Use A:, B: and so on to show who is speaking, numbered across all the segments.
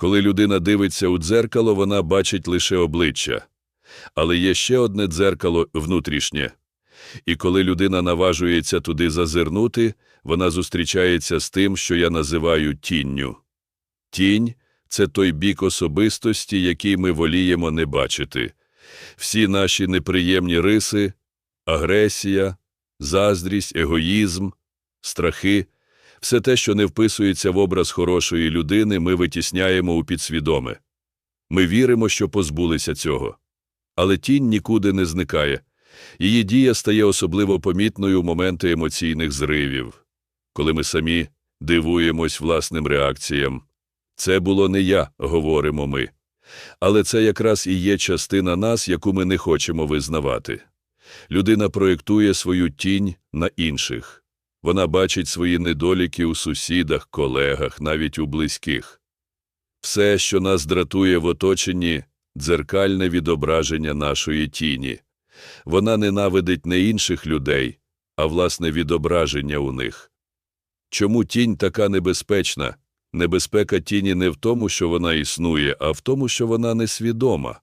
A: Коли людина дивиться у дзеркало, вона бачить лише обличчя. Але є ще одне дзеркало внутрішнє. І коли людина наважується туди зазирнути, вона зустрічається з тим, що я називаю тінню. Тінь це той бік особистості, який ми воліємо не бачити. Всі наші неприємні риси, агресія, заздрість, егоїзм, страхи, все те, що не вписується в образ хорошої людини, ми витісняємо у підсвідоме. Ми віримо, що позбулися цього. Але тінь нікуди не зникає. Її дія стає особливо помітною в моменти емоційних зривів, коли ми самі дивуємось власним реакціям. Це було не я, говоримо ми. Але це якраз і є частина нас, яку ми не хочемо визнавати. Людина проєктує свою тінь на інших. Вона бачить свої недоліки у сусідах, колегах, навіть у близьких. Все, що нас дратує в оточенні, дзеркальне відображення нашої тіні. Вона ненавидить не інших людей, а власне відображення у них. Чому тінь така небезпечна? Небезпека тіні не в тому, що вона існує, а в тому, що вона несвідома.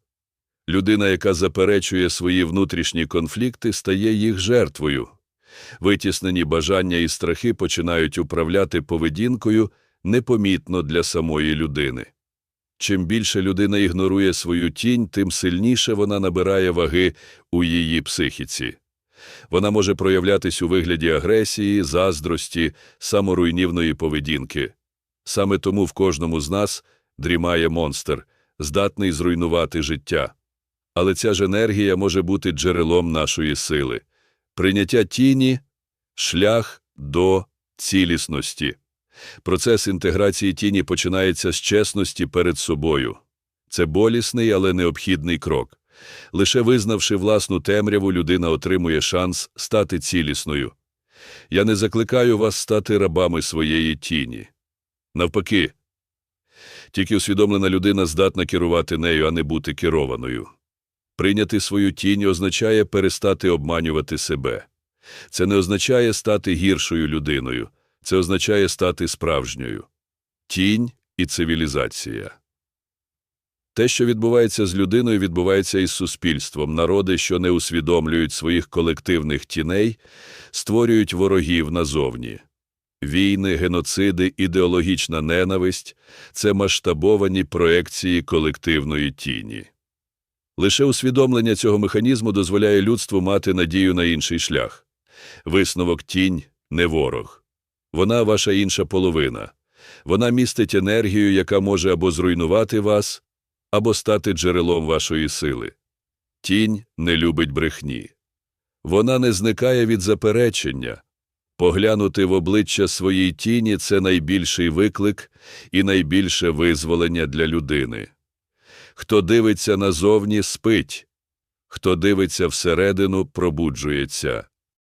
A: Людина, яка заперечує свої внутрішні конфлікти, стає їх жертвою. Витіснені бажання і страхи починають управляти поведінкою непомітно для самої людини. Чим більше людина ігнорує свою тінь, тим сильніше вона набирає ваги у її психіці. Вона може проявлятись у вигляді агресії, заздрості, саморуйнівної поведінки. Саме тому в кожному з нас дрімає монстр, здатний зруйнувати життя. Але ця ж енергія може бути джерелом нашої сили. Прийняття тіні – шлях до цілісності. Процес інтеграції тіні починається з чесності перед собою. Це болісний, але необхідний крок. Лише визнавши власну темряву, людина отримує шанс стати цілісною. Я не закликаю вас стати рабами своєї тіні. Навпаки, тільки усвідомлена людина здатна керувати нею, а не бути керованою. Прийняти свою тінь означає перестати обманювати себе. Це не означає стати гіршою людиною, це означає стати справжньою. Тінь і цивілізація. Те, що відбувається з людиною, відбувається із суспільством. Народи, що не усвідомлюють своїх колективних тіней, створюють ворогів назовні. Війни, геноциди, ідеологічна ненависть – це масштабовані проекції колективної тіні. Лише усвідомлення цього механізму дозволяє людству мати надію на інший шлях. Висновок тінь – не ворог. Вона ваша інша половина. Вона містить енергію, яка може або зруйнувати вас, або стати джерелом вашої сили. Тінь не любить брехні. Вона не зникає від заперечення. Поглянути в обличчя своїй тіні – це найбільший виклик і найбільше визволення для людини. Хто дивиться назовні, спить, хто дивиться всередину, пробуджується.